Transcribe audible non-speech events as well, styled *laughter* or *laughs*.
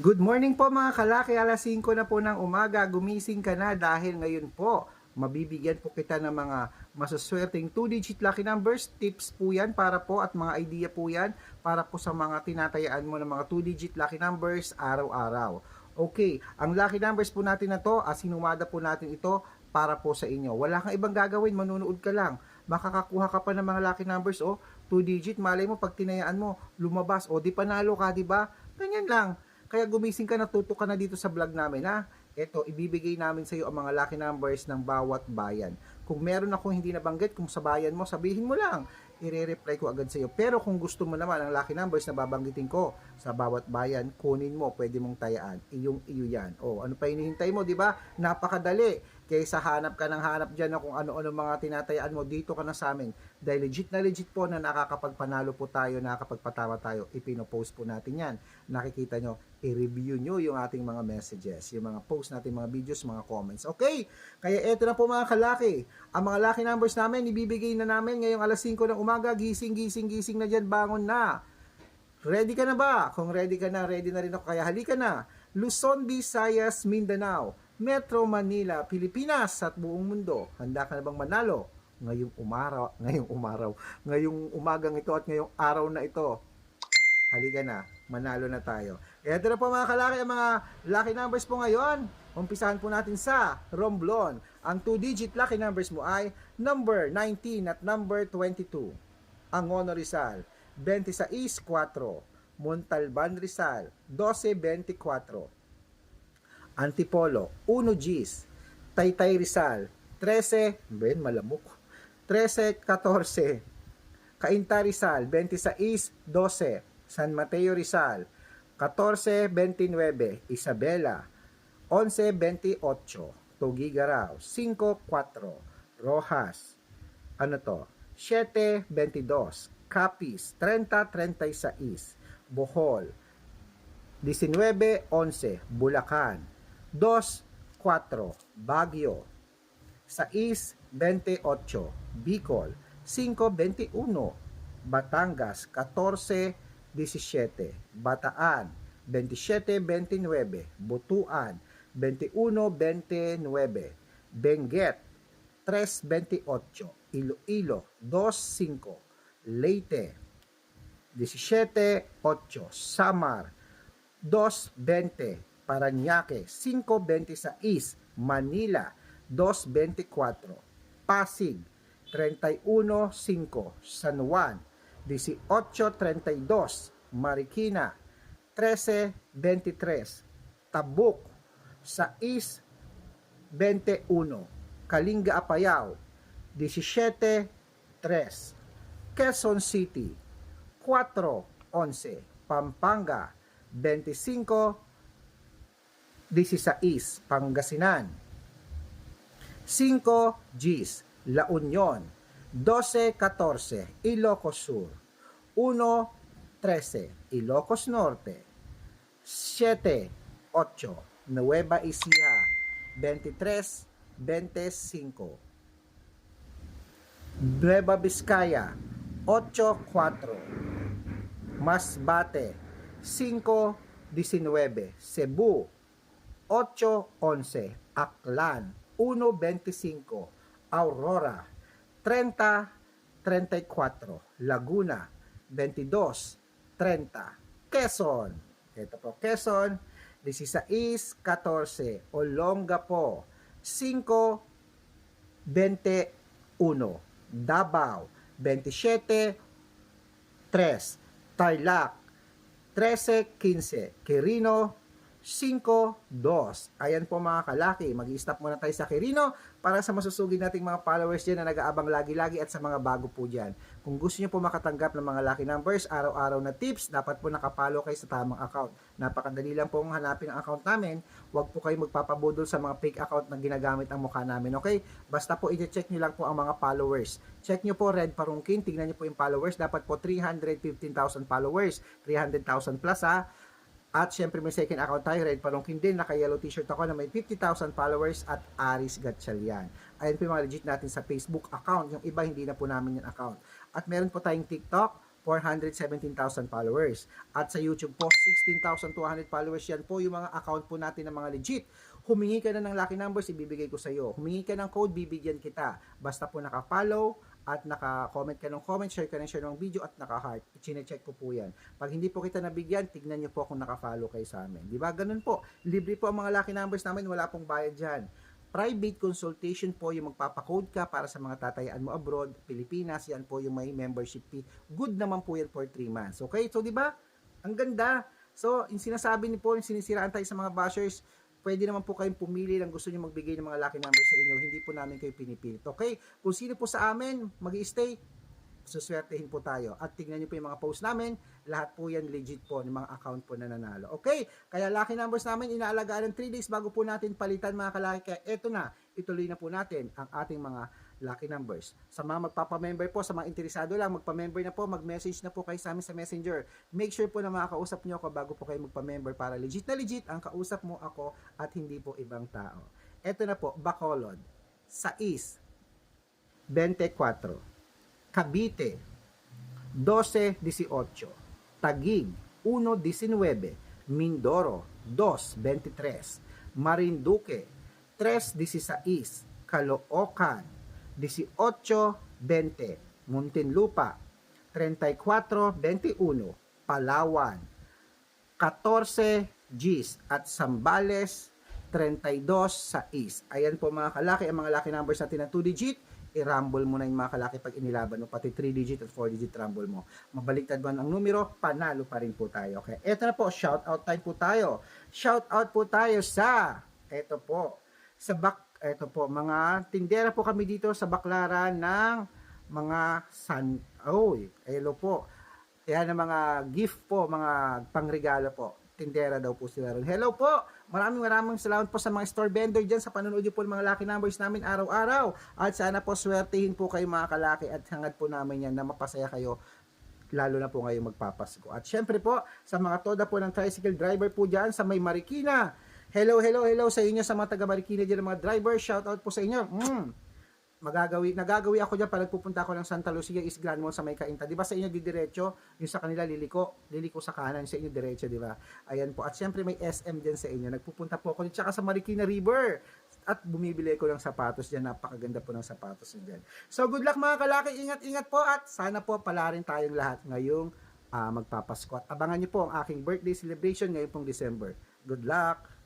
Good morning po mga kalaki, alas 5 na po ng umaga, gumising ka na dahil ngayon po, mabibigyan po kita ng mga masuswerteng 2-digit lucky numbers, tips po yan para po at mga idea po yan para po sa mga tinatayaan mo ng mga 2-digit lucky numbers araw-araw. Okay, ang lucky numbers po natin na to, as sinumada po natin ito para po sa inyo. Wala kang ibang gagawin, manunood ka lang. Makakakuha ka pa ng mga lucky numbers, oh, 2 digit, malay mo pag tinayaan mo, lumabas, o di panalo ka, di ba? Ganyan lang. Kaya gumising ka, natuto ka na dito sa vlog namin, ha? Ito, ibibigay namin sa iyo ang mga lucky numbers ng bawat bayan. Kung meron akong hindi nabanggit, kung sa bayan mo, sabihin mo lang. I-reply ko agad sa iyo. Pero kung gusto mo naman ang lucky numbers na babanggitin ko sa bawat bayan, kunin mo, pwede mong tayaan. Iyong iyo yan. O, ano pa hinihintay mo, di ba? Napakadali. Kaysa hanap ka ng hanap dyan na kung ano-ano mga tinatayaan mo, dito ka na sa amin. Dahil legit na legit po na nakakapagpanalo po tayo, nakakapagpatawa tayo, ipinopost po natin yan. Nakikita nyo, i-review nyo yung ating mga messages, yung mga post natin, mga videos, mga comments. Okay? Kaya eto na po mga kalaki. Ang mga lucky numbers namin, ibibigay na namin ngayong alas 5 ng umaga. Gising, gising, gising na dyan, bangon na. Ready ka na ba? Kung ready ka na, ready na rin ako. Kaya halika na. Luzon, Visayas, Mindanao, Metro Manila, Pilipinas at buong mundo. Handa ka na bang manalo? Ngayong umaraw, *laughs* ngayong umaraw, ngayong umagang ito at ngayong araw na ito. Halika na, manalo na tayo. Ito na po mga kalaki, ang mga lucky numbers po ngayon. Umpisahan po natin sa Romblon. Ang 2-digit lucky numbers mo ay number 19 at number 22. Angono Rizal, 26-4. Montalban Rizal, 12-24. Antipolo, 1 Gs. Taytay Rizal, 13, ben malamok. 13-14. Cainta Rizal, 26-12. San Mateo Rizal, 14-29. Isabela, 11-28. Tugigaraw, 5-4. Rojas, ano to? 7-22. Capiz, 30-36. Bohol, 19-11. Bulacan, 2-4. Baguio, 6-28. Bicol, 5-21. Batangas, 14-17. Bataan, 27-29. Butuan, 21-29. Benguet, 3-28. Iloilo, 2-5. Leyte, 17-8. Samar, 2.20 Paranaque 5.26 Manila 2.24 Pasig 31.5 San Juan 18.32 Marikina 13.23 Tabuk 6.21 Kalinga Apayao 17.3 Quezon City 4.11 Pampanga 25 16 Pangasinan. 5 Gs La Union. 12 14 Ilocos Sur. 1 13 Ilocos Norte. 7 8 Nueva Ecija. 23 25 Nueva Vizcaya. 8 4 Masbate. 5.19 Cebu 8.11 Aklan 1.25 Aurora 30.34 Laguna 22.30 Quezon. Ito po Quezon 16.14 Olongapo 5.21 Davao 27.3 Tarlac 13.15. Quirino, 5.2. Ayan po mga kalaki. Mag-stop muna tayo sa Quirino para sa masusugid nating mga followers dyan na nag-aabang lagi-lagi at sa mga bago po dyan. Kung gusto nyo po makatanggap ng mga lucky numbers, araw-araw na tips, dapat po nakapalo kayo sa tamang account. Napakadali lang pong hanapin ang account namin. Huwag po kayo magpapabudol sa mga fake account na ginagamit ang mukha namin. Okay? Basta po i-check nyo lang po ang mga followers. Check nyo po Red Parungkin. Tingnan nyo po yung followers. Dapat po 315,000 followers. 300,000 plus ha. At syempre may second account tayo, Red Palongkin din, naka-yellow t-shirt ako na may 50,000 followers at Aris Gatchalian. Ayan po yung mga legit natin sa Facebook account. Yung iba hindi na po namin yung account. At meron po tayong TikTok, 417,000 followers. At sa YouTube po, 16,200 followers. Yan po yung mga account po natin ng mga legit. Humingi ka na ng lucky numbers, ibibigay ko sa iyo. Humingi ka ng code, bibigyan kita. Basta po naka-follow at naka-comment ka ng comment, share ka ng share ng video at naka-heart. Chine-check ko po yan. Pag hindi po kita nabigyan, tignan niyo po kung naka-follow kayo sa amin. Di ba? Ganun po. Libre po ang mga lucky numbers namin, wala pong bayad dyan. Private consultation po yung magpapakode ka para sa mga tatayaan mo abroad, Pilipinas, yan po yung may membership fee. Good naman po yan for 3 months. Okay? So, di ba? Ang ganda. So, yung sinasabi niyo po, yung sinisiraan tayo sa mga bashers, pwede naman po kayong pumili ng gusto niyo magbigay ng mga lucky numbers sa inyo. Hindi po namin kayo pinipilit. Okay? Kung sino po sa amin mag stay suswertehin po tayo. At tignan niyo po yung mga post namin. Lahat po yan legit po ng mga account po na nanalo. Okay? Kaya lucky numbers namin inaalagaan ng 3 days bago po natin palitan mga kalaki. Kaya eto na, ituloy na po natin ang ating mga lucky numbers. Sa mga magpapamember po, sa mga interesado lang, magpamember na po, mag-message na po kayo sa amin sa messenger. Make sure po na makakausap niyo ako bago po kayo magpamember para legit na legit ang kausap mo ako at hindi po ibang tao. Eto na po, Bacolod, Sais, 24, Cavite, 12-18, Tagig, 1-19, Mindoro, 2-23, Marinduque, 3-16, Caloocan, 18-20, Muntinlupa, 34-21, Palawan, 14 Gs at Sambales 32 sa East. Ayan po mga kalaki, ang mga lucky numbers natin na 2 digit, i-rumble mo na yung mga kalaki pag inilaban mo, pati 3 digit at 4 digit rumble mo. Mabaliktad man ang numero, panalo pa rin po tayo. Okay, eto na po, shout out time po tayo. Shout out po tayo sa, eto po, sa bak, eto po, mga tindera po kami dito sa Baklaran ng mga san, oy, hello po. Yan ang mga gift po, mga pangregalo po. Tindera daw po sila ron. Hello po! Maraming maraming salamat po sa mga store vendor dyan sa panonood po ng mga lucky numbers namin araw-araw. At sana po swertihin po kayo mga kalaki at hangad po namin yan na mapasaya kayo lalo na po ngayong magpapasko. At syempre po, sa mga toda po ng tricycle driver po dyan sa may Marikina. Hello, hello, hello sa inyo sa mga taga Marikina dyan mga driver. Shout out po sa inyo. Mm magagawi nagagawi ako diyan pag nagpupunta ako ng Santa Lucia is Grand Mall sa may Kainta. 'Di ba sa inyo didiretso, yung sa kanila liliko, liliko sa kanan, sa inyo diretso, 'di ba? Ayan po. At syempre may SM diyan sa inyo. Nagpupunta po ako dito sa Marikina River at bumibili ko ng sapatos diyan. Napakaganda po ng sapatos diyan. So good luck mga kalaki, ingat-ingat po at sana po pala rin tayong lahat ngayong ah, magpapasko. At abangan niyo po ang aking birthday celebration ngayong pong December. Good luck!